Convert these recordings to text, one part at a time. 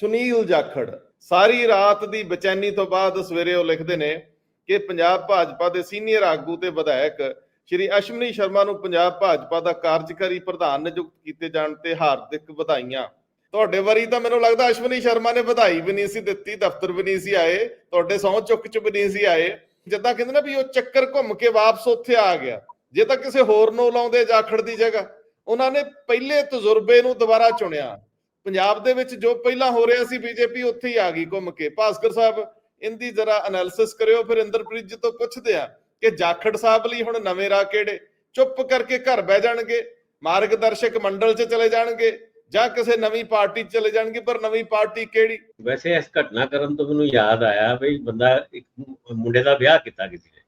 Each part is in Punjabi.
ਸੁਨੀਲ ਜਾਖੜ, ਸਾਰੀ ਰਾਤ ਦੀ ਬੇਚੈਨੀ ਤੋਂ ਬਾਅਦ ਸਵੇਰੇ ਉਹ ਲਿਖਦੇ ਨੇ ਕਿ ਪੰਜਾਬ ਭਾਜਪਾ ਦੇ ਸੀਨੀਅਰ ਆਗੂ ਤੇ ਵਿਧਾਇਕ ਸ਼੍ਰੀ ਅਸ਼ਵਨੀ ਸ਼ਰਮਾ ਨੂੰ ਪੰਜਾਬ ਭਾਜਪਾ ਦਾ ਕਾਰਜਕਾਰੀ ਪ੍ਰਧਾਨ ਨਿਯੁਕਤ ਕੀਤੇ ਜਾਣ ਤੇ ਹਾਰਦਿਕ ਵਧਾਈਆਂ। ਤੁਹਾਡੇ ਵਾਰੀ ਤਾਂ ਮੈਨੂੰ ਲੱਗਦਾ ਅਸ਼ਵਨੀ ਸ਼ਰਮਾ ਨੇ ਵਧਾਈ ਵੀ ਨਹੀਂ ਸੀ ਦਿੱਤੀ, ਦਫ਼ਤਰ ਵੀ ਨਹੀਂ ਸੀ ਆਏ, ਤੁਹਾਡੇ ਸਹੁੰ ਚੁੱਕ ਚ ਵੀ ਨਹੀਂ ਸੀ ਆਏ। ਜਿੱਦਾਂ ਕਹਿੰਦੇ ਨਾ ਵੀ ਉਹ ਚੱਕਰ ਘੁੰਮ ਕੇ ਵਾਪਸ ਉੱਥੇ ਆ ਗਿਆ। ਜੇ ਤਾਂ ਕਿਸੇ ਹੋਰ ਨੂੰ ਲਾਉਂਦੇ ਜਾਖੜ ਦੀ ਜਗ੍ਹਾ। ਉਹਨਾਂ ਨੇ ਪਹਿਲੇ ਤਜਰਬੇ ਨੂੰ ਦੁਬਾਰਾ ਚੁਣਿਆ। ਪੰਜਾਬ ਦੇ ਵਿੱਚ ਜੋ ਪਹਿਲਾਂ ਹੋ ਰਿਹਾ ਸੀ ਬੀਜੇਪੀ, ਉੱਥੇ ਹੀ ਆ ਗਈ ਘੁੰਮ ਕੇ। ਭਾਸਕਰ ਸਾਹਿਬ, ਇਹਦੀ ਜਰਾ ਐਨਾਲਿਸਿਸ ਕਰਿਓ, ਫਿਰ ਇੰਦਰਪ੍ਰੀਤ ਜੀ ਤੋਂ ਪੁੱਛਦੇ ਆ ਕਿ ਜਾਖੜ ਸਾਹਿਬ ਲਈ ਹੁਣ ਨਵੇਂ ਰਾਹ ਕਿਹੜੇ? ਚੁੱਪ ਕਰਕੇ ਘਰ ਬਹਿ ਜਾਣਗੇ, ਮਾਰਗਦਰਸ਼ਕ ਮੰਡਲ 'ਚ ਚਲੇ ਜਾਣਗੇ, ਜਾਂ ਕਿਸੇ ਨਵੀਂ ਪਾਰਟੀ 'ਚ ਚਲੇ ਜਾਣਗੇ, ਪਰ ਨਵੀਂ ਪਾਰਟੀ ਕਿਹੜੀ? ਵੈਸੇ ਇਸ ਘਟਨਾ ਕਰਨ ਤੋਂ ਮੈਨੂੰ ਯਾਦ ਆਇਆ ਵੀ ਬੰਦਾ ਇੱਕ ਮੁੰਡੇ ਦਾ ਵਿਆਹ ਕੀਤਾ ਕਿਸੇ ਨੇ।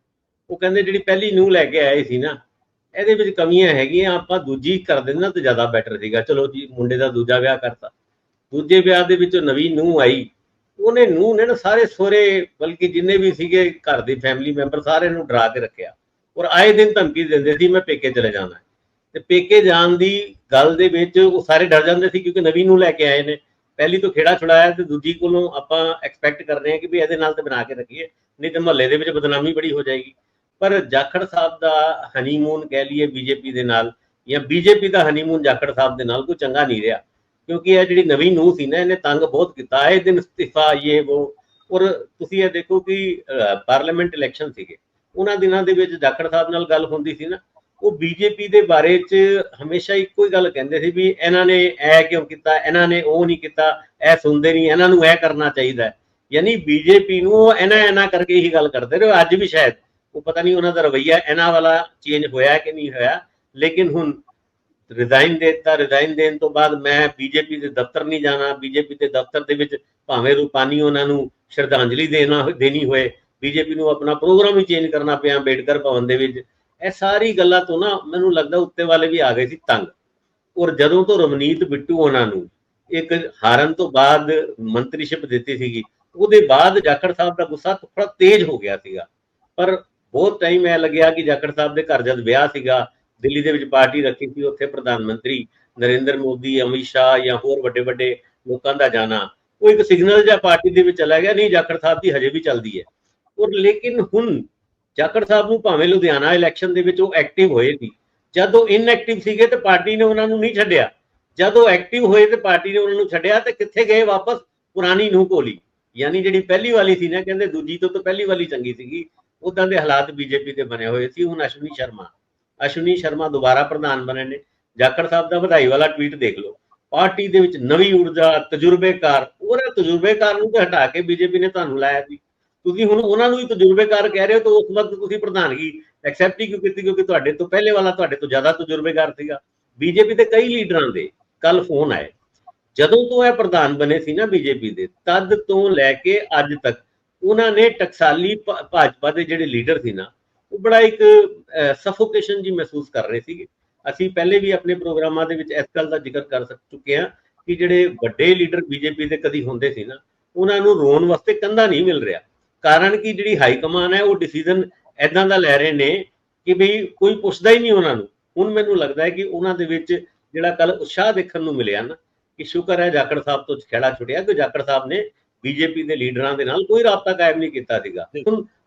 ਉਹ ਕਹਿੰਦੇ ਜਿਹੜੀ ਪਹਿਲੀ ਨੂੰ ਲੈ ਕੇ ਆਏ ਸੀ ਨਾ ਇਹਦੇ ਵਿੱਚ ਕਮੀਆਂ ਹੈਗੀਆਂ, ਆਪਾਂ ਦੂਜੀ ਕਰ ਦਿੰਦੇ ਨਾ ਜ਼ਿਆਦਾ ਬੈਟਰ ਸੀਗਾ। ਚਲੋ ਜੀ, ਮੁੰਡੇ ਦਾ ਦੂਜਾ ਵਿਆਹ ਕਰਤਾ। ਦੂਜੇ ਵਿਆਹ ਦੇ ਵਿੱਚ ਨਵੀਂ ਨੂੰ ਆਈ। ਉਹਨੇ ਨੂੰ ਨੇ ਨਾ ਸਾਰੇ ਸੋਰੇ ਬਲਕਿ ਜਿੰਨੇ ਵੀ ਸੀਗੇ ਘਰ ਦੇ ਫੈਮਿਲੀ ਮੈਂਬਰ ਸਾਰੇ ਨੂੰ ਡਰਾ ਕੇ ਰੱਖਿਆ। ਔਰ ਆਏ ਦਿਨ ਧਮਕੀ ਦਿੰਦੇ ਸੀ, ਮੈਂ ਪੇਕੇ ਚਲੇ ਜਾਣਾ ਤੇ ਪੇਕੇ ਜਾਣ ਦੀ ਗੱਲ ਦੇ ਵਿੱਚ ਉਹ ਸਾਰੇ ਡਰ ਜਾਂਦੇ ਸੀ ਕਿਉਂਕਿ ਨਵੀਂ ਨੂੰ ਲੈ ਕੇ ਆਏ ਨੇ। ਪਹਿਲੀ ਤੋਂ ਖੇੜਾ ਛੁਡਾਇਆ ਤੇ ਦੂਜੀ ਕੋਲੋਂ ਆਪਾਂ ਐਕਸਪੈਕਟ ਕਰਦੇ ਹਾਂ ਕਿ ਵੀ ਇਹਦੇ ਨਾਲ ਤੇ ਬਣਾ ਕੇ ਰੱਖੀਏ, ਨਹੀਂ ਤੇ ਮਹੱਲੇ ਦੇ ਵਿੱਚ ਬਦਨਾਮੀ ਬੜੀ ਹੋ ਜਾਏਗੀ। ਪਰ ਜਾਖੜ ਸਾਹਿਬ ਦਾ ਹਨੀਮੂਨ ਕਹਿ ਲਈਏ ਬੀਜੇਪੀ ਦੇ ਨਾਲ ਜਾਂ ਬੀਜੇਪੀ ਦਾ ਹਨੀਮੂਨ ਜਾਖੜ ਸਾਹਿਬ ਦੇ ਨਾਲ ਕੋਈ ਚੰਗਾ ਨਹੀਂ ਰਿਹਾ, ਕਿਉਂਕਿ ਇਹ ਜਿਹੜੀ ਨਵੀਂ ਨੂੰ ਸੀ ਨਾ, ਇਹਨੇ ਤੰਗ ਬਹੁਤ ਕੀਤਾ ਆਏ ਦਿਨ ਅਸਤੀਫਾ, ਇਹ ਉਹ ਔਰ ਤੁਸੀਂ ਇਹ ਦੇਖੋ ਕਿ ਪਾਰਲੀਮੈਂਟ ਇਲੈਕਸ਼ਨ ਸੀਗੇ ਉਹਨਾਂ ਦਿਨਾਂ ਦੇ ਵਿੱਚ ਜਾਖੜ ਸਾਹਿਬ ਨਾਲ ਗੱਲ ਹੁੰਦੀ ਸੀ ਨਾ, ਉਹ ਬੀਜੇਪੀ ਦੇ ਬਾਰੇ ਚ ਹਮੇਸ਼ਾ ਇੱਕੋ ਹੀ ਗੱਲ ਕਹਿੰਦੇ ਸੀ ਵੀ ਇਹਨਾਂ ਨੇ ਇਹ ਕਿਉਂ ਕੀਤਾ, ਇਹਨਾਂ ਨੇ ਉਹ ਨਹੀਂ ਕੀਤਾ, ਇਹ ਸੁਣਦੇ ਨਹੀਂ, ਇਹਨਾਂ ਨੂੰ ਇਹ ਕਰਨਾ ਚਾਹੀਦਾ ਹੈ। ਯਾਨੀ ਬੀਜੇਪੀ ਨੂੰ ਉਹ ਇਹਨਾਂ ਇਹਨਾਂ ਕਰਕੇ ਹੀ ਗੱਲ ਕਰਦੇ ਰਹੇ, ਅੱਜ ਵੀ ਸ਼ਾਇਦ ਉਹ ਪਤਾ ਨਹੀਂ ਉਹਨਾਂ ਦਾ ਰਵਈਆ ਇਹਨਾਂ ਵਾਲਾ ਚੇਂਜ ਹੋਇਆ ਕਿ ਨਹੀਂ ਹੋਇਆ, ਲੇਕਿਨ ਹੁਣ ਰਿਜ਼ਾਈਨ ਦਿੱਤਾ ਰਿਜ਼ਾਈਨ ਦੇਣ ਤੋਂ ਬਾਅਦ ਮੈਂ ਬੀਜੇਪੀ ਦੇ ਦਫ਼ਤਰ ਨਹੀਂ ਜਾਣਾ ਬੀਜੇਪੀ ਦੇ ਦਫ਼ਤਰ ਦੇ ਵਿੱਚ ਭਾਵੇਂ ਰੂਪਾਨੀ ਉਹਨਾਂ ਨੂੰ ਸ਼ਰਧਾਂਜਲੀ ਦੇਣਾ ਦੇਣੀ ਹੋਏ ਬੀਜੇਪੀ ਨੂੰ ਆਪਣਾ ਪ੍ਰੋਗਰਾਮ ਹੀ ਚੇਂਜ ਕਰਨਾ ਪਿਆ ਅੰਬੇਡਕਰ ਭਵਨ ਦੇ ਵਿੱਚ। ਇਹ ਸਾਰੀ ਗੱਲਾਂ ਤੋਂ ਨਾ ਮੈਨੂੰ ਲੱਗਦਾ ਉੱਤੇ ਵਾਲੇ ਵੀ ਆ ਗਏ ਸੀ ਤੰਗ। ਔਰ ਜਦੋਂ ਤੋਂ ਰਵਨੀਤ ਬਿੱਟੂ ਉਹਨਾਂ ਨੂੰ ਇੱਕ ਹਾਰਨ ਤੋਂ ਬਾਅਦ ਮੰਤਰੀਸ਼ਿਪ ਦਿੱਤੀ ਸੀਗੀ, ਉਹਦੇ ਬਾਅਦ ਜਾਖੜ ਸਾਹਿਬ ਦਾ ਗੁੱਸਾ ਥੋੜਾ ਤੇਜ਼ ਹੋ ਗਿਆ ਸੀਗਾ। ਪਰ ਬਹੁਤ ਟਾਈਮ ਐ ਲੱਗਿਆ ਕਿ ਜਾਖੜ ਸਾਹਿਬ ਦੇ ਘਰ ਜਦ ਵਿਆਹ ਸੀਗਾ, ਦਿੱਲੀ ਦੇ ਵਿੱਚ ਪਾਰਟੀ ਰੱਖੀ ਸੀ, ਉੱਥੇ ਪ੍ਰਧਾਨ ਮੰਤਰੀ ਨਰਿੰਦਰ ਮੋਦੀ, ਅਮਿਤ ਸ਼ਾਹ ਜਾਂ ਹੋਰ ਵੱਡੇ ਵੱਡੇ ਲੋਕਾਂ ਦਾ ਜਾਣਾ। ਉਹ ਇੱਕ ਸਿਗਨਲ ਜਾਂ ਪਾਰਟੀ ਦੇ ਵਿੱਚ ਚਲਾ ਗਿਆ, ਨਹੀਂ ਜਾਖੜ ਸਾਹਿਬ ਦੀ ਹਜੇ ਵੀ ਚੱਲਦੀ ਹੈ। ਔਰ ਲੇਕਿਨ ਹੁਣ ਜਾਖੜ ਸਾਹਿਬ ਨੂੰ ਭਾਵੇਂ ਲੁਧਿਆਣਾ ਇਲੈਕਸ਼ਨ ਦੇ ਵਿੱਚ ਉਹ ਐਕਟਿਵ ਹੋਏ ਸੀ ਜਦ ਉਹ ਇਨਐਕਟਿਵ ਸੀਗੇ ਤੇ ਪਾਰਟੀ ਨੇ ਉਹਨਾਂ ਨੂੰ ਨਹੀਂ ਛੱਡਿਆ। ਜਦ ਉਹ ਐਕਟਿਵ ਹੋਏ ਤੇ ਪਾਰਟੀ ਨੇ ਉਹਨਾਂ ਨੂੰ ਛੱਡਿਆ ਤੇ ਕਿੱਥੇ ਗਏ ਵਾਪਸ? ਪੁਰਾਣੀ ਨੂੰ ਕੋਲੀ। ਯਾਨੀ ਜਿਹੜੀ ਪਹਿਲੀ ਵਾਲੀ ਸੀ ਨਾ, ਕਹਿੰਦੇ ਦੂਜੀ ਤੋਂ ਤਾਂ ਪਹਿਲੀ ਵਾਲੀ ਚੰਗੀ ਸੀਗੀ। ਉਦਾਂ ਦੇ ਹਾਲਾਤ ਬੀਜੇਪੀ ਦੇ ਬਣੇ ਹੋਏ ਸੀ, ਹੁਣ ਅਸ਼ਵਨੀ ਸ਼ਰਮਾ। ਅਸ਼ਵਨੀ ਸ਼ਰਮਾ ਦੁਬਾਰਾ ਪ੍ਰਧਾਨ ਬਣੇ ਨੇ। ਜਾਖੜ ਸਾਹਿਬ ਦਾ ਵਧਾਈ ਵਾਲਾ ਟਵੀਟ ਦੇਖ ਲਓ। ਪਾਰਟੀ ਦੇ ਵਿੱਚ ਨਵੀਂ ਊਰਜਾ, ਤਜਰਬੇਕਾਰ ਉਹਨਾਂ ਤਜਰਬੇਕਾਰ ਨੂੰ ਤਾਂ ਹਟਾ ਕੇ ਬੀਜੇਪੀ ਨੇ ਤੁਹਾਨੂੰ ਲਾਇਆ ਸੀ। ਤੁਸੀਂ ਹੁਣ ਉਹਨਾਂ ਨੂੰ ਹੀ ਤਜਰਬੇਕਾਰ ਕਹਿ ਰਹੇ ਹੋ ਤਾਂ ਉਸ ਵਕਤ ਤੁਸੀਂ ਪ੍ਰਧਾਨਗੀ ਐਕਸੈਪਟ ਹੀ ਕਿਉਂ ਕੀਤੀ? ਕਿਉਂਕਿ ਤੁਹਾਡੇ ਤੋਂ ਪਹਿਲੇ ਵਾਲਾ ਤੁਹਾਡੇ ਤੋਂ ਜ਼ਿਆਦਾ ਤਜਰਬੇਕਾਰ ਸੀਗਾ। ਬੀਜੇਪੀ ਦੇ ਕਈ ਲੀਡਰਾਂ ਦੇ ਕੱਲ ਫੋਨ ਆਏ। ਜਦੋਂ ਤੋਂ ਇਹ ਪ੍ਰਧਾਨ ਬਣੇ ਸੀ ਨਾ ਬੀਜੇਪੀ ਦੇ, ਤਦ ਤੋਂ ਲੈ ਕੇ ਅੱਜ ਤੱਕ ਉਹਨਾਂ ਨੇ ਟਕਸਾਲੀ ਭਾਜਪਾ ਦੇ ਜਿਹੜੇ ਲੀਡਰ ਸੀ ਨਾ, ਉਹ ਬੜਾ ਇੱਕ ਸਫੋਕੇਸ਼ਨ ਜੀ ਮਹਿਸੂਸ ਕਰ ਰਹੇ ਸੀਗੇ। ਅਸੀਂ ਪਹਿਲੇ ਵੀ ਆਪਣੇ ਪ੍ਰੋਗਰਾਮਾਂ ਦੇ ਵਿੱਚ ਇਸ ਗੱਲ ਦਾ ਜ਼ਿਕਰ ਕਰ ਚੁੱਕੇ ਹਾਂ ਕਿ ਜਿਹੜੇ ਵੱਡੇ ਲੀਡਰ ਬੀਜੇਪੀ ਦੇ ਕਦੀ ਹੁੰਦੇ ਸੀ ਨਾ, ਉਹਨਾਂ ਨੂੰ ਰੋਣ ਵਾਸਤੇ ਕੰਧਾ ਨਹੀਂ ਮਿਲ ਰਿਹਾ। ਕਾਰਨ ਕਿ, ਜਿਹੜੀ ਹਾਈ ਕਮਾਨ ਹੈ, ਉਹ ਡਿਸੀਜਨ ਐਦਾਂ ਦਾ ਲੈ ਰਹੇ ਨੇ ਕਿ ਭਈ ਕੋਈ ਪੁੱਛਦਾ ਹੀ ਨਹੀਂ ਉਹਨਾਂ ਨੂੰ। ਹੁਣ ਮੈਨੂੰ ਲੱਗਦਾ ਹੈ ਕਿ ਉਹਨਾਂ ਦੇ ਵਿੱਚ ਜਿਹੜਾ ਕੱਲ ਉਤਸ਼ਾਹ ਦੇਖਣ ਨੂੰ ਮਿਲਿਆ ਨਾ, ਕਿ ਸ਼ੁਕਰ ਹੈ ਜਾਖੜ ਸਾਹਿਬ ਤੋਂ ਖੇੜਾ ਛੁੱਟਿਆ ਕਿ ਜਾਖੜ ਸਾਹਿਬ ਨੇ ਬੀਜੇਪੀ ਦੇ ਲੀਡਰਾਂ ਦੇ ਨਾਲ ਕੋਈ ਰਾਬਤਾ ਕਾਇਮ ਨਹੀਂ ਕੀਤਾ ਸੀਗਾ।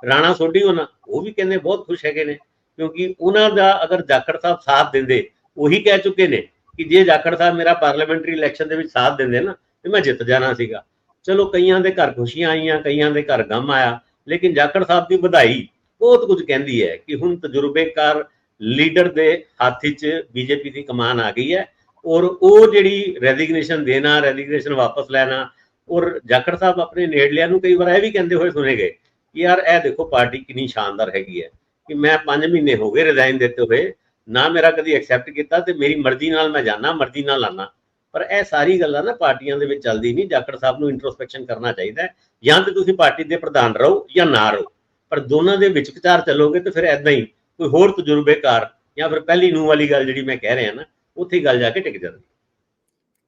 ਰਾਣਾ ਸੋਢੀ ਉਹਨਾਂ ਉਹ ਵੀ ਕਹਿੰਦੇ ਬਹੁਤ ਖੁਸ਼ ਹੈਗੇ ਨੇ, ਕਿਉਂਕਿ ਉਹਨਾਂ ਦਾ ਅਗਰ ਜਾਖੜ ਸਾਹਿਬ ਸਾਥ ਦਿੰਦੇ, ਉਹੀ ਕਹਿ ਚੁੱਕੇ ਨੇ ਕਿ ਜੇ ਜਾਖੜ ਸਾਹਿਬ ਮੇਰਾ ਪਾਰਲੀਮੈਂਟਰੀ ਇਲੈਕਸ਼ਨ ਦੇ ਵਿੱਚ ਸਾਥ ਦਿੰਦੇ ਨਾ, ਤੇ ਮੈਂ ਜਿੱਤ ਜਾਣਾ ਸੀਗਾ। ਚਲੋ ਕਈਆਂ ਦੇ ਘਰ ਖੁਸ਼ੀਆਂ ਆਈਆਂ, ਕਈਆਂ ਦੇ ਘਰ ਗਮ ਆਇਆ, ਲੇਕਿਨ ਜਾਖੜ ਸਾਹਿਬ ਦੀ ਵਧਾਈ ਬਹੁਤ ਕੁਝ ਕਹਿੰਦੀ ਹੈ ਕਿ ਹੁਣ ਤਜਰਬੇਕਾਰ ਲੀਡਰ ਦੇ ਹੱਥ 'ਚ ਬੀਜੇਪੀ ਦੀ ਕਮਾਨ ਆ ਗਈ ਹੈ ਔਰ ਉਹ ਜਿਹੜੀ ਰੈਜ਼ਿਗਨੇਸ਼ਨ ਦੇਣਾ ਰੈਜ਼ਿਗਨੇਸ਼ਨ ਵਾਪਸ ਲੈਣਾ ਔਰ ਜਾਖੜ ਸਾਹਿਬ ਆਪਣੇ ਨੇੜਲਿਆਂ ਨੂੰ ਕਈ ਵਾਰ ਇਹ ਵੀ ਕਹਿੰਦੇ ਹੋਏ ਸੁਣੇ ਗਏ ਕਿ ਯਾਰ ਇਹ ਦੇਖੋ ਪਾਰਟੀ ਕਿੰਨੀ ਸ਼ਾਨਦਾਰ ਹੈਗੀ ਹੈ, ਕਿ ਮੈਂ 5 ਮਹੀਨੇ ਹੋ ਗਏ ਰਿਜ਼ਾਈਨ ਦਿੱਤੇ ਹੋਏ, ਨਾ ਮੇਰਾ ਕਦੀ ਐਕਸੈਪਟ ਕੀਤਾ ਤੇ ਮੇਰੀ ਮਰਜ਼ੀ ਨਾਲ ਮੈਂ ਜਾਣਾ ਮਰਜ਼ੀ ਨਾਲ ਆਣਾ ਪਰ ਇਹ ਸਾਰੀ ਗੱਲਾਂ ਨਾ ਪਾਰਟੀਆਂ ਦੇ ਵਿੱਚ ਚੱਲਦੀ ਨਹੀਂ, ਜਾਖੜ ਸਾਹਿਬ ਨੂੰ ਇੰਟਰੋਸਪੈਕਸ਼ਨ ਕਰਨਾ ਚਾਹੀਦਾ ਜਾਂ ਤੇ ਤੁਸੀਂ ਪਾਰਟੀ ਦੇ ਪ੍ਰਧਾਨ ਰਹੋ ਜਾਂ ਨਾ ਰਹੋ। ਪਰ ਦੋਨਾਂ ਦੇ ਵਿੱਚ ਵਿਚਾਰ ਚੱਲੋਗੇ ਤੇ ਫਿਰ ਐਦਾਂ ਹੀ ਕੋਈ ਹੋਰ ਤਜਰਬੇਕਾਰ ਜਾਂ ਫਿਰ ਪਹਿਲੀ ਨੂੰ ਵਾਲੀ ਗੱਲ ਜਿਹੜੀ ਮੈਂ ਕਹਿ ਰਿਹਾ ਨਾ, ਉੱਥੇ ਗੱਲ ਜਾ ਕੇ ਟਿਕ ਜਾਂਦੀ।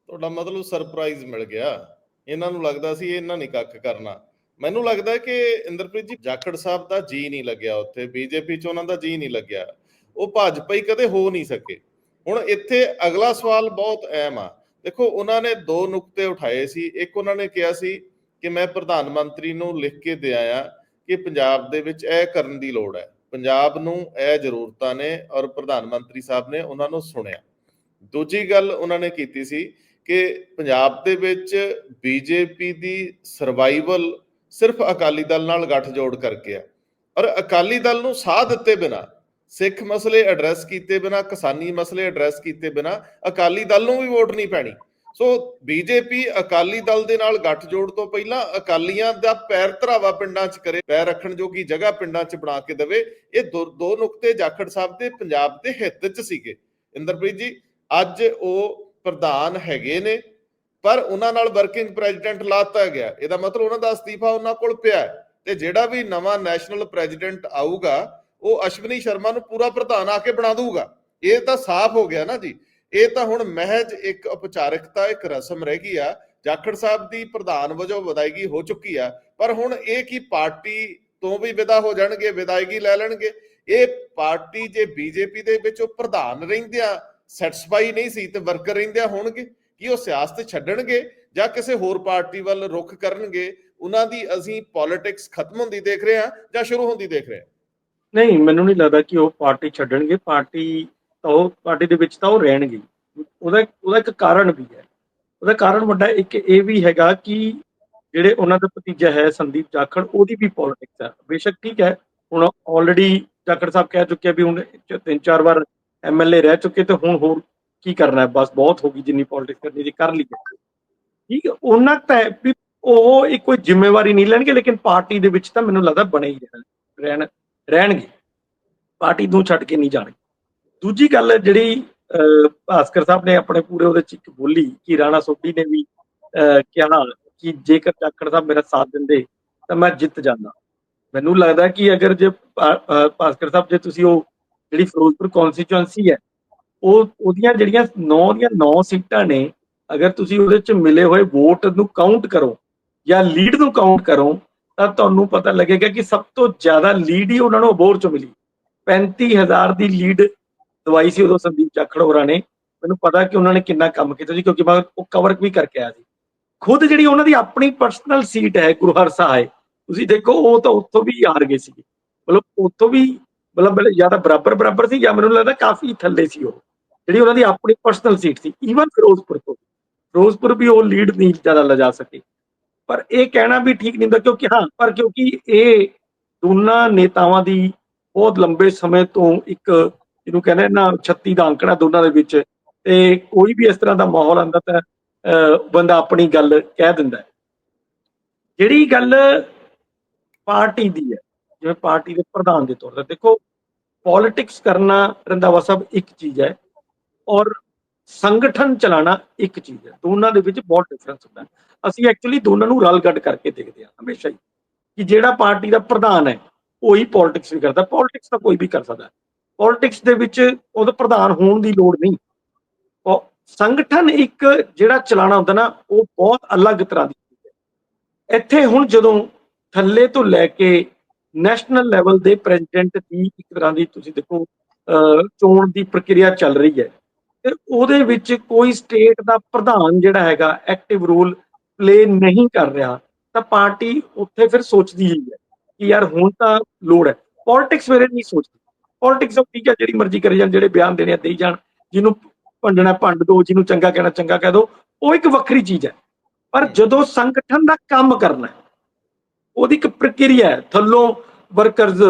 ਤੁਹਾਡਾ ਮਤਲਬ ਸਰਪ੍ਰਾਈਜ਼ ਮਿਲ ਗਿਆ। ਇਹਨਾਂ ਨੂੰ ਲੱਗਦਾ ਸੀ ਇਹਨਾਂ ਨੇ ਕੱਖ ਕਰਨਾ। ਮੈਨੂੰ ਲੱਗਦਾ ਕਿ ਇੰਦਰਪ੍ਰੀਤ ਜੀ, ਜਾਖੜ ਸਾਹਿਬ ਦਾ ਜੀ ਨਹੀਂ ਲੱਗਿਆ ਉੱਥੇ, ਬੀਜੇਪੀ 'ਚ ਉਹਨਾਂ ਦਾ ਜੀ ਨਹੀਂ ਲੱਗਿਆ। ਉਹ ਭਾਜਪਾ ਹੀ ਕਦੇ ਹੋ ਨਹੀਂ ਸਕੇ। ਹੁਣ ਇੱਥੇ ਅਗਲਾ ਸਵਾਲ ਬਹੁਤ ਅਹਿਮ ਆ। ਦੇਖੋ, ਉਹਨਾਂ ਨੇ ਦੋ ਨੁਕਤੇ ਉਠਾਏ ਸੀ। ਇੱਕ ਉਹਨਾਂ ਨੇ ਕਿਹਾ ਸੀ ਕਿ ਮੈਂ ਪ੍ਰਧਾਨ ਮੰਤਰੀ ਨੂੰ ਲਿਖ ਕੇ ਦੇ ਆਇਆ ਕਿ ਪੰਜਾਬ ਦੇ ਵਿੱਚ ਇਹ ਕਰਨ ਦੀ ਲੋੜ ਹੈ। ਪੰਜਾਬ ਨੂੰ ਇਹ ਜ਼ਰੂਰਤਾਂ ਨੇ ਔਰ ਪ੍ਰਧਾਨ ਮੰਤਰੀ ਸਾਹਿਬ ਨੇ ਉਹਨਾਂ ਨੂੰ ਸੁਣਿਆ। ਦੂਜੀ ਗੱਲ ਉਹਨਾਂ ਨੇ ਕੀਤੀ ਸੀ ਕਿ ਪੰਜਾਬ ਦੇ ਵਿੱਚ ਬੀਜੇਪੀ ਦੀ ਸਰਵਾਈਵਲ ਸਿਰਫ ਅਕਾਲੀ ਦਲ ਨਾਲ ਗੱਠਜੋੜ ਕਰਕੇ ਆ। ਔਰ ਅਕਾਲੀ ਦਲ ਨੂੰ ਸਾਹ ਦਿੱਤੇ ਬਿਨਾ, ਸਿੱਖ ਮਸਲੇ ਐਡਰੈਸ ਕੀਤੇ ਬਿਨਾ, ਕਿਸਾਨੀ ਮਸਲੇ ਐਡਰੈਸ ਕੀਤੇ ਬਿਨਾ ਅਕਾਲੀ ਦਲ ਨੂੰ ਵੀ ਵੋਟ ਨਹੀਂ ਪੈਣੀ। ਸੋ ਬੀਜੇਪੀ ਅਕਾਲੀ ਦਲ ਦੇ ਨਾਲ ਗੱਠਜੋੜ ਤੋਂ ਪਹਿਲਾਂ ਅਕਾਲੀਆਂ ਦਾ ਪੈਰ ਧਰਾਵਾ ਪਿੰਡਾਂ 'ਚ ਕਰੇ, ਪੈਰ ਰੱਖਣ ਜੋਗੀ ਜਗ੍ਹਾ ਪਿੰਡਾਂ 'ਚ ਬਣਾ ਕੇ ਦੇਵੇ, ਇਹ ਦੋ ਦੋ ਨੁਕਤੇ ਜਾਖੜ ਸਾਹਿਬ ਦੇ ਪੰਜਾਬ ਦੇ ਹਿੱਤ 'ਚ ਸੀਗੇ। ਇੰਦਰਪ੍ਰੀਤ ਜੀ, ਅੱਜ ਉਹ ਪ੍ਰਧਾਨ ਹੈਗੇ ਨੇ, ਪਰ ਉਹਨਾਂ ਨਾਲ ਵਰਕਿੰਗ ਪ੍ਰੈਜ਼ੀਡੈਂਟ ਲਾਤਾ ਗਿਆ। ਇਹਦਾ ਮਤਲਬ ਉਹਨਾਂ ਦਾ ਅਸਤੀਫਾ ਉਹਨਾਂ ਕੋਲ ਪਿਆ ਤੇ ਜਿਹੜਾ ਵੀ ਨਵਾਂ ਨੈਸ਼ਨਲ ਪ੍ਰੈਜ਼ੀਡੈਂਟ ਆਊਗਾ, ਉਹ ਅਸ਼ਵਨੀ ਸ਼ਰਮਾ ਨੂੰ ਪੂਰਾ ਪ੍ਰਧਾਨ ਆ ਕੇ ਬਣਾ ਦਊਗਾ। ਇਹ ਤਾਂ ਸਾਫ਼ ਹੋ ਗਿਆ ਨਾ ਜੀ। ਇਹ ਤਾਂ ਹੁਣ ਮਹਿਜ ਇੱਕ ਉਪਚਾਰਿਕਤਾ, ਇੱਕ ਰਸਮ ਰਹਿ ਗਈ ਆ। ਜਾਖੜ ਸਾਹਿਬ ਦੀ ਪ੍ਰਧਾਨ ਵਜੋਂ ਵਿਦਾਇਗੀ ਹੋ ਚੁੱਕੀ ਆ। ਪਰ ਹੁਣ ਇਹ ਕੀ ਪਾਰਟੀ ਤੋਂ ਵੀ ਵਿਦਾ ਹੋ ਜਾਣਗੇ, ਵਿਦਾਇਗੀ ਲੈ ਲੈਣਗੇ? ਇਹ ਪਾਰਟੀ ਜੇ ਬੀਜੇਪੀ ਦੇ ਵਿੱਚ ਉਹ ਪ੍ਰਧਾਨ ਰਹਿੰਦਿਆਂ ਸੈਟੀਸਫਾਈ ਨਹੀਂ ਸੀ ਤੇ ਵਰਕਰ ਰਹਿੰਦਿਆਂ ਹੋਣਗੇ, ਕੀ ਉਹ ਸਿਆਸਤ ਛੱਡਣਗੇ ਜਾਂ ਕਿਸੇ ਹੋਰ ਪਾਰਟੀ ਵੱਲ ਰੁਖ ਕਰਨਗੇ? ਉਹਨਾਂ ਦੀ ਅਸੀਂ ਪੋਲਿਟਿਕਸ ਖਤਮ ਹੁੰਦੀ ਦੇਖ ਰਹੇ ਹਾਂ ਜਾਂ ਸ਼ੁਰੂ ਹੁੰਦੀ ਦੇਖ ਰਹੇ ਹਾਂ? ਨਹੀਂ, ਮੈਨੂੰ ਨਹੀਂ ਲੱਗਦਾ ਕਿ ਉਹ ਪਾਰਟੀ ਛੱਡਣਗੇ। ਪਾਰਟੀ ਤਾਂ ਉਹ, ਪਾਰਟੀ ਦੇ ਵਿੱਚ ਤਾਂ ਉਹ ਰਹਿਣਗੇ। ਉਹਦਾ ਉਹਦਾ ਇੱਕ ਕਾਰਨ ਵੀ ਹੈ। ਉਹਦਾ ਕਾਰਨ ਵੱਡਾ ਇੱਕ ਇਹ ਵੀ ਹੈਗਾ ਕਿ ਜਿਹੜੇ ਉਹਨਾਂ ਦਾ ਭਤੀਜਾ ਹੈ ਸੰਦੀਪ ਜਾਖੜ, ਉਹਦੀ ਵੀ ਪੋਲਿਟਿਕਸ ਹੈ। ਬੇਸ਼ੱਕ ਠੀਕ ਹੈ, ਹੁਣ ਆਲਰੇਡੀ ਜਾਖੜ ਸਾਹਿਬ ਕਹਿ ਚੁੱਕੇ ਆ ਵੀ ਹੁਣ ਤਿੰਨ ਚਾਰ ਵਾਰ ਐਮਐਲਏ ਰਹਿ ਚੁੱਕੇ ਤੇ ਹੁਣ ਹੋਰ ਕੀ ਕਰਨਾ ਹੈ? ਬਸ ਬਹੁਤ ਹੋ ਗਈ ਜਿੰਨੀ ਪੋਲਿਟਿਕਸ ਕਰਨੀ ਸੀ ਕਰ ਲਈ ਠੀਕ ਹੈ ਉਹਨਾਂ ਤਾਂ ਉਹ ਇੱਕ ਕੋਈ ਜ਼ਿੰਮੇਵਾਰੀ ਨਹੀਂ ਲੈਣਗੇ ਲੇਕਿਨ ਪਾਰਟੀ ਦੇ ਵਿੱਚ ਤਾਂ ਮੈਨੂੰ ਲੱਗਦਾ ਬਣੇ ਹੀ ਰਹਿਣ ਰਹਿਣਗੇ। ਪਾਰਟੀ ਨੂੰ ਛੱਡ ਕੇ ਨਹੀਂ ਜਾਣਗੇ। ਦੂਜੀ ਗੱਲ ਜਿਹੜੀ ਅਹ, ਭਾਸਕਰ ਸਾਹਿਬ ਨੇ ਆਪਣੇ ਪੂਰੇ ਉਹਦੇ ਚ ਇੱਕ ਬੋਲੀ ਕਿ ਰਾਣਾ ਸੋਢੀ ਨੇ ਵੀ ਅਹ, ਕਿਹਾ ਕਿ ਜੇਕਰ ਜਾਖੜ ਸਾਹਿਬ ਮੇਰਾ ਸਾਥ ਦਿੰਦੇ ਤਾਂ ਮੈਂ ਜਿੱਤ ਜਾਂਦਾ। ਮੈਨੂੰ ਲੱਗਦਾ ਕਿ ਅਗਰ ਜੇ ਭਾਸਕਰ ਸਾਹਿਬ ਜੇ ਤੁਸੀਂ ਉਹ ਜਿਹੜੀ ਫਿਰੋਜ਼ਪੁਰ ਕਨਸਟੀਚੁਐਂਸੀ ਹੈ, ਉਹ ਉਹਦੀਆਂ ਜਿਹੜੀਆਂ 9 ਦੀਆਂ 9 ਸੀਟਾਂ ਨੇ, ਅਗਰ ਤੁਸੀਂ ਉਹਦੇ ਚ ਮਿਲੇ ਹੋਏ ਵੋਟ ਨੂੰ ਕਾਊਂਟ ਕਰੋ ਜਾਂ ਲੀਡ ਨੂੰ ਕਾਊਂਟ ਕਰੋ, ਤਾਂ ਤੁਹਾਨੂੰ ਪਤਾ ਲੱਗੇਗਾ ਕਿ ਸਭ ਤੋਂ ਜ਼ਿਆਦਾ ਲੀਡ ਹੀ ਉਹਨਾਂ ਨੂੰ ਅਬੋਰ ਚੋਂ ਮਿਲੀ। 35000 ਦੀ ਲੀਡ ਦਵਾਈ ਸੀ ਉਦੋਂ ਸੰਦੀਪ ਜਾਖੜ ਹੋਰਾਂ ਨੇ। ਮੈਨੂੰ ਪਤਾ ਕਿ ਉਹਨਾਂ ਨੇ ਕਿੰਨਾ ਕੰਮ ਕੀਤਾ ਸੀ, ਕਿਉਂਕਿ ਮੈਂ ਉਹ ਕਵਰ ਵੀ ਕਰਕੇ ਆਇਆ ਸੀ। ਖੁਦ ਜਿਹੜੀ ਉਹਨਾਂ ਦੀ ਆਪਣੀ ਪਰਸਨਲ ਸੀਟ ਹੈ, ਗੁਰੂ ਹਰਸਹਾਏ ਤੁਸੀਂ ਦੇਖੋ ਉਹ ਤਾਂ ਉੱਥੋਂ ਵੀ ਹਾਰ ਗਏ ਸੀ ਮਤਲਬ ਉੱਥੋਂ ਵੀ ਮਤਲਬ ਜਾਂ ਤਾਂ ਬਰਾਬਰ ਬਰਾਬਰ ਸੀ ਜਾਂ ਮੈਨੂੰ ਲੱਗਦਾ ਕਾਫੀ ਥੱਲੇ ਸੀ ਉਹ। ਜਿਹੜੀ ਉਹਨਾਂ ਦੀ ਆਪਣੀ ਪਰਸਨਲ ਸੀਟ ਸੀ ਈਵਨ ਫਿਰੋਜ਼ਪੁਰ ਤੋਂ। ਫਿਰੋਜ਼ਪੁਰ ਵੀ ਉਹ ਲੀਡ ਨਹੀਂ ਜ਼ਿਆਦਾ ਲਿਜਾ ਸਕੇ। ਪਰ ਇਹ ਕਹਿਣਾ ਵੀ ਠੀਕ ਨਹੀਂ ਹੁੰਦਾ ਕਿਉਂਕਿ ਹਾਂ ਪਰ ਕਿਉਂਕਿ ਇਹ ਦੋਨਾਂ ਨੇਤਾਵਾਂ ਦੀ ਬਹੁਤ ਲੰਬੇ ਸਮੇਂ ਤੋਂ ਇੱਕ ਇਹਨੂੰ ਕਹਿੰਦੇ ਨਾ 36 ਦਾ ਅੰਕੜਾ ਦੋਨਾਂ ਦੇ ਵਿੱਚ ਤੇ ਕੋਈ ਵੀ ਇਸ ਤਰ੍ਹਾਂ ਦਾ ਮਾਹੌਲ ਆਂਦਾ ਤਾਂ ਅਹ, ਬੰਦਾ ਆਪਣੀ ਗੱਲ ਕਹਿ ਦਿੰਦਾ ਜਿਹੜੀ ਗੱਲ ਪਾਰਟੀ ਦੀ ਹੈ ਜਿਵੇਂ ਪਾਰਟੀ ਦੇ ਪ੍ਰਧਾਨ ਦੇ ਤੌਰ ਤੇ ਦੇਖੋ ਪੋਲਿਟਿਕਸ ਕਰਨਾ ਰੰਦਾਵਾ ਸਾਹਿਬ ਇੱਕ ਚੀਜ਼ ਹੈ ਔਰ ਸੰਗਠਨ ਚਲਾਉਣਾ ਇੱਕ ਚੀਜ਼ ਹੈ। ਦੋਨਾਂ ਦੇ ਵਿੱਚ ਬਹੁਤ ਡਿਫਰੈਂਸ ਹੁੰਦਾ ਹੈ। ਅਸੀਂ ਐਕਚੁਅਲੀ ਦੋਨਾਂ ਨੂੰ ਰਲ ਗੱਡ ਕਰਕੇ ਦੇਖਦੇ ਹਾਂ, ਹਮੇਸ਼ਾ ਹੀ, ਕਿ ਜਿਹੜਾ ਪਾਰਟੀ ਦਾ ਪ੍ਰਧਾਨ ਹੈ, ਉਹੀ ਪੋਲਿਟਿਕਸ ਵੀ ਕਰਦਾ। ਪੋਲਿਟਿਕਸ ਤਾਂ ਕੋਈ ਵੀ ਕਰ ਸਕਦਾ। ਪੋਲਿਟਿਕਸ ਦੇ ਵਿੱਚ ਉਹਦਾ ਪ੍ਰਧਾਨ ਹੋਣ ਦੀ ਲੋੜ ਨਹੀਂ। ਉਹ ਸੰਗਠਨ ਇੱਕ ਜਿਹੜਾ ਚਲਾਣਾ ਹੁੰਦਾ ਨਾ, ਉਹ ਬਹੁਤ ਅਲੱਗ ਤਰ੍ਹਾਂ ਦੀ ਚੀਜ਼ ਹੈ। ਇੱਥੇ ਹੁਣ ਜਦੋਂ ਥੱਲੇ ਤੋਂ ਲੈ ਕੇ ਨੈਸ਼ਨਲ ਲੈਵਲ ਦੇ ਪ੍ਰੈਜ਼ੀਡੈਂਟ ਦੀ ਇੱਕ ਤਰ੍ਹਾਂ ਦੀ ਤੁਸੀਂ ਦੇਖੋ ਚੋਣ ਦੀ ਪ੍ਰਕਿਰਿਆ ਚੱਲ ਰਹੀ ਹੈ। ਤੇ ਉਹਦੇ ਵਿੱਚ ਕੋਈ ਸਟੇਟ ਦਾ ਪ੍ਰਧਾਨ ਜਿਹੜਾ ਹੈਗਾ ਐਕਟਿਵ ਰੋਲ ਪਲੇ ਨਹੀਂ ਕਰ ਰਿਹਾ ਤਾਂ ਪਾਰਟੀ ਉੱਥੇ ਫਿਰ ਸੋਚਦੀ ਹੀ ਹੈ ਕਿ ਯਾਰ ਹੁਣ ਤਾਂ ਲੋੜ ਹੈ। ਪੋਲਿਟਿਕਸ ਵੇਰੇ ਨਹੀਂ ਸੋਚਦੀ। ਪੋਲਿਟਿਕਸ ਉਹ ਠੀਕ ਹੈ ਜਿਹੜੀ ਮਰਜ਼ੀ ਕਰੀ ਜਾਣ ਜਿਹੜੇ ਬਿਆਨ ਦੇਣੇ ਆ ਦੇਈ ਜਾਣ ਜਿਹਨੂੰ ਭੰਡਣਾ ਭੰਡ ਦੋ ਜਿਹਨੂੰ ਚੰਗਾ ਕਹਿਣਾ ਚੰਗਾ ਕਹਿ ਦੋ ਉਹ ਇੱਕ ਵੱਖਰੀ ਚੀਜ਼ ਹੈ। ਪਰ ਜਦੋਂ ਸੰਗਠਨ ਦਾ ਕੰਮ ਕਰਨਾ ਉਹਦੀ ਇੱਕ ਪ੍ਰਕਿਰਿਆ ਹੈ। ਥੱਲੋਂ ਵਰਕਰਸ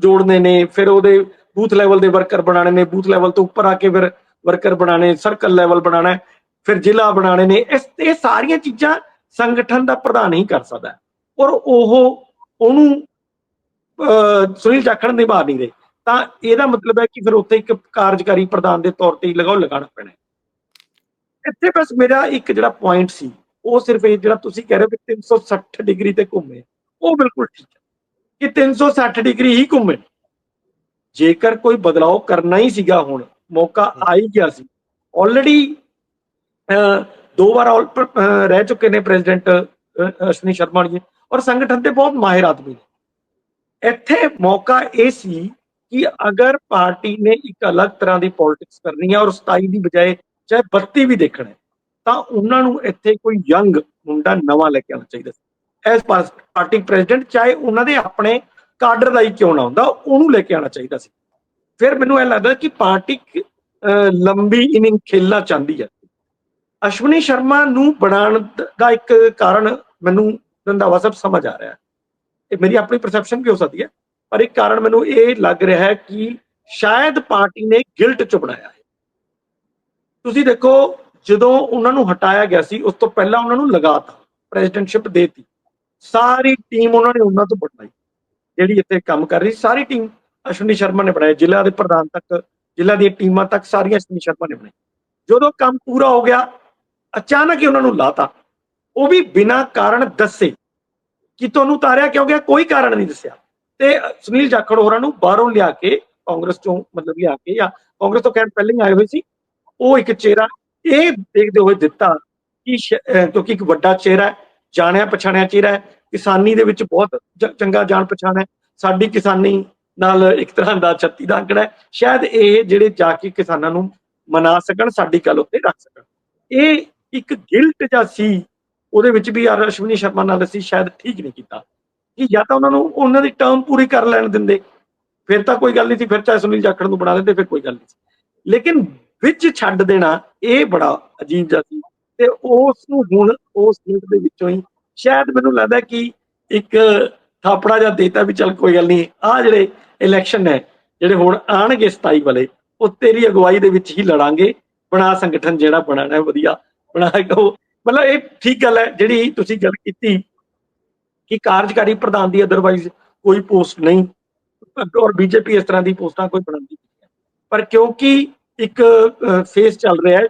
ਜੋੜਨੇ ਨੇ ਫਿਰ ਉਹਦੇ ਬੂਥ ਲੈਵਲ ਦੇ ਵਰਕਰ ਬਣਾਣੇ ਨੇ ਬੂਥ ਲੈਵਲ ਤੋਂ ਉੱਪਰ ਆ ਕੇ ਫਿਰ ਵਰਕਰ ਬਣਾਣੇ ਸਰਕਲ ਲੈਵਲ ਬਣਾਣਾ ਫਿਰ ਜ਼ਿਲ੍ਹਾ ਬਣਾਣੇ ਨੇ। ਇਸ ਇਹ ਸਾਰੀਆਂ ਚੀਜ਼ਾਂ ਸੰਗਠਨ ਦਾ ਪ੍ਰਧਾਨ ਹੀ ਕਰ ਸਕਦਾ ਔਰ ਉਹ ਉਹਨੂੰ ਅਹ, ਸੁਨੀਲ ਜਾਖੜ ਨਿਭਾ ਨਹੀਂ ਰਹੇ। ਤਾਂ ਇਹਦਾ ਮਤਲਬ ਹੈ ਕਿ ਫਿਰ ਉੱਥੇ ਇੱਕ ਕਾਰਜਕਾਰੀ ਪ੍ਰਧਾਨ ਦੇ ਤੌਰ ਤੇ ਹੀ ਲਗਾਓ ਲਗਾਉਣਾ ਪੈਣਾ ਇੱਥੇ ਬਸ ਮੇਰਾ ਇੱਕ ਜਿਹੜਾ ਪੁਆਇੰਟ ਸੀ ਉਹ ਸਿਰਫ ਇਹ ਜਿਹੜਾ ਤੁਸੀਂ ਕਹਿ ਰਹੇ ਹੋ ਕਿ 360 ਡਿਗਰੀ ਤੇ ਘੁੰਮੇ। ਉਹ ਬਿਲਕੁਲ ਠੀਕ ਹੈ। ਕਿ 360 ਡਿਗਰੀ ਹੀ ਘੁੰਮੇ। ਜੇਕਰ ਕੋਈ ਬਦਲਾਅ ਕਰਨਾ ਹੀ ਸੀਗਾ ਹੁਣ ਮੌਕਾ ਆ ਹੀ ਗਿਆ ਸੀ। ਆਲਰੇਡੀ ਦੋ ਵਾਰ ਰਹਿ ਚੁੱਕੇ ਨੇ ਪ੍ਰੈਜ਼ੀਡੈਂਟ ਅਸ਼ਵਨੀ ਸ਼ਰਮਾ ਜੀ। ਔਰ ਸੰਗਠਨ ਦੇ ਬਹੁਤ ਮਾਹਿਰ ਆਦਮੀ ਨੇ। ਇੱਥੇ ਮੌਕਾ ਇਹ ਸੀ ਕਿ ਅਗਰ ਪਾਰਟੀ ਨੇ ਇੱਕ ਅਲੱਗ ਤਰ੍ਹਾਂ ਦੀ ਪੋਲਿਟਿਕਸ ਕਰਨੀ ਹੈ ਔਰ 27 ਦੀ ਬਜਾਏ ਚਾਹੇ 32 ਵੀ ਦੇਖਣਾ ਤਾਂ ਉਹਨਾਂ ਨੂੰ ਇੱਥੇ ਕੋਈ ਯੰਗ ਮੁੰਡਾ ਨਵਾਂ ਲੈ ਕੇ ਆਉਣਾ ਚਾਹੀਦਾ ਐਸ ਪਾਰਟੀ ਪ੍ਰੈਜ਼ੀਡੈਂਟ ਚਾਹੇ ਉਹਨਾਂ ਦੇ ਆਪਣੇ ਕਾਡਰ ਦਾ ਹੀ ਕਿਉਂ ਨਾ ਹੁੰਦਾ, ਉਹਨੂੰ ਲੈ ਕੇ ਆਉਣਾ ਚਾਹੀਦਾ ਸੀ। ਫਿਰ ਮੈਨੂੰ ਇਹ ਲੱਗਦਾ ਕਿ ਪਾਰਟੀ ਲੰਬੀ ਇਨਿੰਗ ਖੇਲਣਾ ਚਾਹੁੰਦੀ ਹੈ। ਅਸ਼ਵਨੀ ਸ਼ਰਮਾ ਨੂੰ ਬਣਾਉਣ ਦਾ ਇੱਕ ਕਾਰਨ ਮੈਨੂੰ ਰੰਧਾਵਾ ਸਾਹਿਬ ਸਮਝ ਆ ਰਿਹਾ ਹੈ। ਇਹ ਮੇਰੀ ਆਪਣੀ ਪਰਸੈਪਸ਼ਨ ਵੀ ਹੋ ਸਕਦੀ ਹੈ, ਪਰ ਇੱਕ ਕਾਰਨ ਮੈਨੂੰ ਇਹ ਲੱਗ ਰਿਹਾ ਹੈ ਕਿ ਸ਼ਾਇਦ ਪਾਰਟੀ ਨੇ ਗਿਲਟ ਚ ਬਣਾਇਆ ਹੈ। ਤੁਸੀਂ ਦੇਖੋ, ਜਦੋਂ ਉਹਨਾਂ ਨੂੰ ਹਟਾਇਆ ਗਿਆ ਸੀ, ਉਸ ਤੋਂ ਪਹਿਲਾਂ ਉਹਨਾਂ ਨੂੰ ਲਗਾਤਾ ਪ੍ਰੈਜ਼ੀਡੈਂਟਸ਼ਿਪ ਦੇਤੀ। ਸਾਰੀ ਟੀਮ ਉਹਨਾਂ ਨੇ ਉਹਨਾਂ ਤੋਂ ਬਣਾਈ। ਜਿਹੜੀ ਇੱਥੇ ਕੰਮ ਕਰ ਰਹੀ ਸਾਰੀ ਟੀਮ ਅਸ਼ਵਨੀ ਸ਼ਰਮਾ ਨੇ ਬਣਾਈ ਜ਼ਿਲ੍ਹਾ ਦੇ ਪ੍ਰਧਾਨ ਤੱਕ ਜ਼ਿਲ੍ਹਾ ਦੀਆਂ ਟੀਮਾਂ ਤੱਕ ਸਾਰੀਆਂ ਅਸ਼ਵਨੀ ਸ਼ਰਮਾ ਨੇ ਬਣਾਈ। ਜਦੋਂ ਕੰਮ ਪੂਰਾ ਹੋ ਗਿਆ ਅਚਾਨਕ ਹੀ ਉਹਨਾਂ ਨੂੰ ਲਾਤਾ। ਉਹ ਵੀ ਬਿਨਾਂ ਕਾਰਨ ਦੱਸੇ ਕਿ ਤੁਹਾਨੂੰ ਤਾਰਿਆ ਕਿਉਂ ਗਿਆ ਕੋਈ ਕਾਰਨ ਨਹੀਂ ਦੱਸਿਆ। ਤੇ ਸੁਨੀਲ ਜਾਖੜ ਹੋਰਾਂ ਨੂੰ ਬਾਹਰੋਂ ਲਿਆ ਕੇ ਕਾਂਗਰਸ ਚੋਂ ਮਤਲਬ ਲਿਆ ਕੇ ਜਾਂ ਕਾਂਗਰਸ ਤੋਂ ਕਹਿਣ ਪਹਿਲਾਂ ਹੀ ਆਏ ਹੋਏ ਸੀ ਉਹ ਇੱਕ ਚਿਹਰਾ ਇਹ ਦੇਖਦੇ ਹੋਏ ਦਿੱਤਾ ਕਿ ਕਿਉਂਕਿ ਇੱਕ ਵੱਡਾ ਚਿਹਰਾ ਹੈ, ਜਾਣਿਆ ਪਛਾਣਿਆ ਚਿਹਰਾ ਹੈ, ਕਿਸਾਨੀ ਦੇ ਵਿੱਚ ਬਹੁਤ ਚੰਗਾ ਜਾਣ ਪਛਾਣ ਹੈ। ਸਾਡੀ ਕਿਸਾਨੀ ਨਾਲ ਇੱਕ ਤਰ੍ਹਾਂ ਦਾ ਛੱਤੀ ਦਾ ਅੰਕੜਾ ਹੈ। ਸ਼ਾਇਦ ਇਹ ਜਿਹੜੇ ਜਾ ਕੇ ਕਿਸਾਨਾਂ ਨੂੰ ਮਨਾ ਸਕਣ, ਸਾਡੀ ਗੱਲ ਉੱਤੇ ਰੱਖ ਸਕਣ। ਇਹ ਇੱਕ ਗਿਲਟ ਜਾਂ ਸੀ, ਉਹਦੇ ਵਿੱਚ ਵੀ ਯਾਰ ਅਸ਼ਵਨੀ ਸ਼ਰਮਾ ਨਾਲ ਅਸੀਂ ਸ਼ਾਇਦ ਠੀਕ ਨਹੀਂ ਕੀਤਾ। ਕਿ ਜਾਂ ਤਾਂ ਉਹਨਾਂ ਨੂੰ ਉਹਨਾਂ ਦੀ ਟਰਮ ਪੂਰੀ ਕਰ ਲੈਣ ਦਿੰਦੇ। ਫਿਰ ਤਾਂ ਕੋਈ ਗੱਲ ਨਹੀਂ ਸੀ, ਫਿਰ ਚਾਹੇ ਸੁਨੀਲ ਜਾਖੜ ਨੂੰ ਬਣਾ ਦਿੰਦੇ, ਫਿਰ ਕੋਈ ਗੱਲ ਨਹੀਂ ਸੀ। ਲੇਕਿਨ ਵਿੱਚ ਛੱਡ ਦੇਣਾ, ਇਹ ਬੜਾ ਅਜੀਬ ਜਿਹਾ ਸੀ। ਤੇ ਉਸ ਨੂੰ ਹੁਣ, ਉਸ ਸੀਟ ਦੇ ਵਿੱਚੋਂ ਹੀ ਸ਼ਾਇਦ ਮੈਨੂੰ ਲੱਗਦਾ ਕਿ ਇੱਕ ਥਾਪੜਾ ਜਿਹਾ ਦੇਤਾ ਵੀ ਚੱਲ ਕੋਈ ਗੱਲ ਨਹੀਂ ਆ ਜਿਹੜੇ ਇਲੈਕਸ਼ਨ ਹੈ ਜਿਹੜੇ ਹੁਣ ਆਣਗੇ 27 ਵਾਲੇ, ਉਹ ਤੇਰੀ ਅਗਵਾਈ ਦੇ ਵਿੱਚ ਹੀ ਲੜਾਂਗੇ, ਬਣਾ ਸੰਗਠਨ ਜਿਹੜਾ ਬਣਾਣਾ ਹੈ ਵਧੀਆ ਬਣਾ ਉਹ ਮਤਲਬ ਇਹ ਠੀਕ ਗੱਲ ਹੈ, ਜਿਹੜੀ ਤੁਸੀਂ ਗੱਲ ਕੀਤੀ ਕਿ ਕਾਰਜਕਾਰੀ ਪ੍ਰਧਾਨ ਦੀ ਅਦਰਵਾਈਜ਼ ਕੋਈ ਪੋਸਟ ਨਹੀਂ, ਔਰ ਬੀਜੇਪੀ ਇਸ ਤਰ੍ਹਾਂ ਦੀ ਪੋਸਟਾਂ ਕੋਈ ਬਣਾਉਂਦੀ ਨਹੀਂ ਹੈ। ਪਰ ਕਿਉਂਕਿ ਇੱਕ ਫੇਸ ਚੱਲ ਰਿਹਾ ਹੈ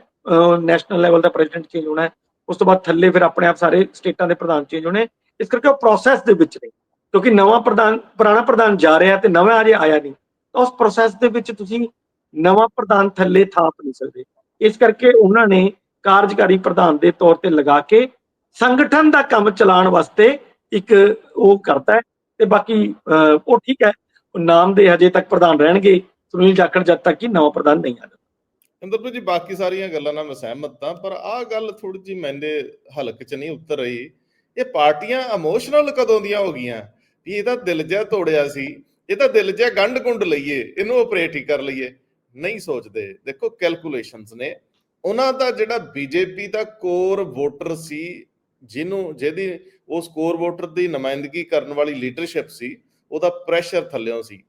ਨੈਸ਼ਨਲ ਲੈਵਲ ਦਾ ਪ੍ਰੈਜ਼ੀਡੈਂਟ ਚੇਂਜ ਹੋਣਾ ਉਸ ਤੋਂ ਬਾਅਦ ਥੱਲੇ ਫਿਰ ਆਪਣੇ ਆਪ ਸਾਰੇ ਸਟੇਟਾਂ ਦੇ ਪ੍ਰਧਾਨ ਚੇਂਜ ਹੋਣੇ। ਇਸ ਕਰਕੇ ਉਹ ਪ੍ਰੋਸੈਸ ਦੇ ਵਿੱਚ ਨੇ। ਕਿਉਂਕਿ ਨਵਾਂ ਪ੍ਰਧਾਨ, ਪੁਰਾਣਾ ਪ੍ਰਧਾਨ ਜਾ ਰਿਹਾ ਤੇ ਨਵਾਂ ਅਜੇ ਆਇਆ ਨਹੀਂ। ਤਾਂ ਉਸ ਪ੍ਰੋਸੈਸ ਦੇ ਵਿੱਚ ਤੁਸੀਂ ਨਵਾਂ ਪ੍ਰਧਾਨ ਥੱਲੇ ਥਾਪ ਨਹੀਂ ਸਕਦੇ। ਇਸ ਕਰਕੇ ਉਹਨਾਂ ਨੇ ਕਾਰਜਕਾਰੀ ਪ੍ਰਧਾਨ ਦੇ ਤੌਰ ਤੇ ਲਗਾ ਕੇ ਸੰਗਠਨ ਦਾ ਕੰਮ ਚਲਾਉਣ ਵਾਸਤੇ ਇੱਕ ਉਹ ਕਰਤਾ ਹੈ। ਤੇ ਬਾਕੀ ਉਹ ਠੀਕ ਹੈ। ਨਾਮ ਦੇ ਹਜੇ ਤੱਕ ਪ੍ਰਧਾਨ ਰਹਿਣਗੇ। ਸੁਨੀਲ ਜਾਖੜ ਜਦ ਤੱਕ ਕਿ ਨਵਾਂ ਪ੍ਰਧਾਨ ਨਹੀਂ ਆ ਇੰਦਰਪ੍ਰੀਤ ਜੀ ਬਾਕੀ ਸਾਰੀਆਂ ਗੱਲਾਂ ਨਾਲ ਮੈਂ ਸਹਿਮਤ ਹਾਂ, ਪਰ ਆਹ ਗੱਲ ਥੋੜੀ ਜਿਹੀ ਮੈਨੇ ਹਲਕ ਚ ਨਹੀਂ ਉਤਰ ਰਹੀ। ਇਹ ਪਾਰਟੀਆਂ ਇਮੋਸ਼ਨਲ ਕਦੋਂ ਦੀਆਂ ਹੋ ਗਈਆਂ? ਵੀ ਇਹਦਾ ਦਿਲ ਜਿਹਾ ਤੋੜਿਆ ਸੀ ਇਹ ਤਾਂ ਦਿਲ ਜਿਹਾ ਗੰਢ ਗੁੰਡ ਲਈਏ, ਇਹਨੂੰ ਆਪਰੇਟ ਹੀ ਕਰ ਲਈਏ। ਨਹੀਂ ਸੋਚਦੇ। ਦੇਖੋ ਕੈਲਕੂਲੇਸ਼ਨਸ ਨੇ। ਉਹਨਾਂ ਦਾ ਜਿਹੜਾ ਬੀਜੇਪੀ ਦਾ ਕੋਰ ਵੋਟਰ ਸੀ, ਜਿਹਨੂੰ, ਜਿਹਦੀ ਉਸ ਕੋਰ ਵੋਟਰ ਦੀ ਨੁਮਾਇੰਦਗੀ ਕਰਨ ਵਾਲੀ ਲੀਡਰਸ਼ਿਪ ਸੀ, ਉਹਦਾ ਪ੍ਰੈਸ਼ਰ ਥੱਲਿਓਂ ਸੀ।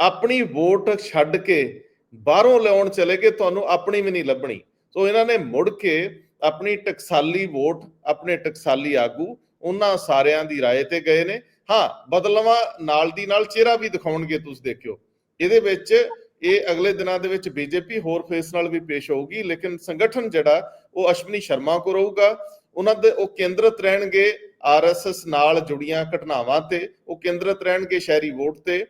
ਆਪਣੀ ਵੋਟ ਛੱਡ ਕੇ ਬਾਹਰੋਂ ਲਿਆਉਣ ਚਲੇ ਗਏ, ਤੁਹਾਨੂੰ ਆਪਣੀ ਵੀ ਨਹੀਂ ਲੱਭਣੀ। ਸੋ ਇਹਨਾਂ ਨੇ ਮੁੜ ਕੇ ਆਪਣੀ ਟਕਸਾਲੀ ਵੋਟ, ਆਪਣੇ ਟਕਸਾਲੀ ਆਗੂ, ਉਹਨਾਂ ਸਾਰਿਆਂ ਦੀ ਰਾਏ ਤੇ ਗਏ ਨੇ। ਹਾਂ, ਬਦਲਵਾ ਨਾਲ ਦੀ ਨਾਲ ਚਿਹਰਾ ਵੀ ਦਿਖਾਉਣਗੇ, ਤੁਸੀਂ ਦੇਖਿਓ। ਇਹਦੇ ਵਿੱਚ ਇਹ ਅਗਲੇ ਦਿਨਾਂ ਦੇ ਵਿੱਚ ਬੀਜੇਪੀ ਹੋਰ ਫੇਸ ਨਾਲ ਵੀ ਪੇਸ਼ ਹੋਊਗੀ, ਲੇਕਿਨ ਸੰਗਠਨ ਜਿਹੜਾ, ਉਹ ਅਸ਼ਵਨੀ ਸ਼ਰਮਾ ਕੋ ਰਹੂਗਾ। ਉਹਨਾਂ ਦੇ, ਉਹ ਕੇਂਦਰਿਤ ਰਹਿਣਗੇ ਆਰਐਸਐਸ ਨਾਲ ਜੁੜੀਆਂ ਘਟਨਾਵਾਂ ਤੇ, ਉਹ ਕੇਂਦਰਿਤ ਰਹਿਣਗੇ ਸ਼ਹਿਰੀ ਵੋਟ ਤੇ।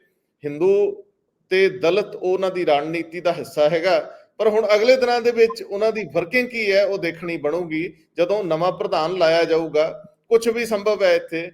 ਹਿੰਦੂ ਤੇ ਦਲਿਤ ਉਹਨਾਂ ਦੀ ਰਣਨੀਤੀ ਦਾ ਹਿੱਸਾ ਹੈਗਾ। ਪਰ ਹੁਣ ਅਗਲੇ ਦਿਨਾਂ ਦੇ ਵਿੱਚ ਉਹਨਾਂ ਦੀ ਵਰਕਿੰਗ ਕੀ ਹੈ, ਉਹ ਦੇਖਣੀ ਬਣੂਗੀ। ਜਦੋਂ ਨਵਾਂ ਪ੍ਰਧਾਨ ਲਾਇਆ ਜਾਊਗਾ ਕੁਝ ਵੀ ਸੰਭਵ ਹੈ ਇੱਥੇ